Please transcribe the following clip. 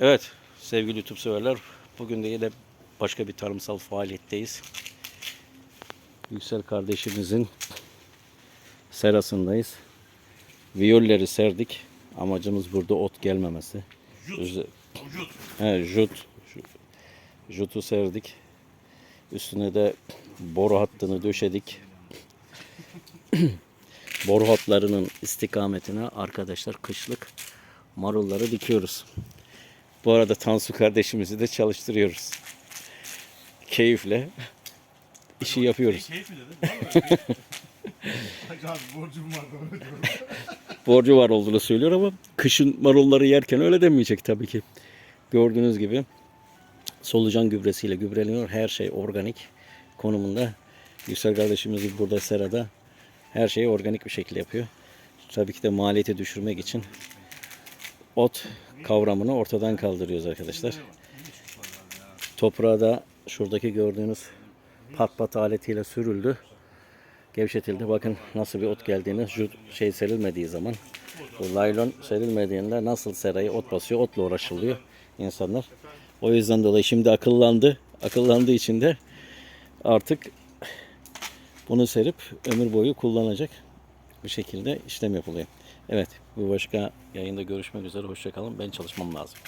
Evet sevgili YouTube severler bugün de yine başka bir tarımsal faaliyetteyiz. Yüksel kardeşimizin serasındayız. Viyolleri serdik. Amacımız burada ot gelmemesi. Vücut. He, jut. Ju- Jutu serdik. Üstüne de boru hattını döşedik. boru hatlarının istikametine arkadaşlar kışlık marulları dikiyoruz. Bu arada Tansu kardeşimizi de çalıştırıyoruz. Keyifle işi yapıyoruz. Keyif mi dedin? Abi borcum var da öyle diyorum. Borcu var olduğunu söylüyor ama kışın marulları yerken öyle demeyecek tabii ki. Gördüğünüz gibi solucan gübresiyle gübreleniyor. Her şey organik konumunda. Yüksel kardeşimiz burada serada her şeyi organik bir şekilde yapıyor. Tabii ki de maliyeti düşürmek için ot kavramını ortadan kaldırıyoruz arkadaşlar. Toprağa da şuradaki gördüğünüz pat pat aletiyle sürüldü. Gevşetildi. Bakın nasıl bir ot geldiğini şu şey serilmediği zaman bu laylon serilmediğinde nasıl serayı ot basıyor otla uğraşılıyor insanlar. O yüzden dolayı şimdi akıllandı. Akıllandığı için de artık bunu serip ömür boyu kullanacak bir şekilde işlem yapılıyor. Evet, bu başka yayında görüşmek üzere. Hoşçakalın. Ben çalışmam lazım.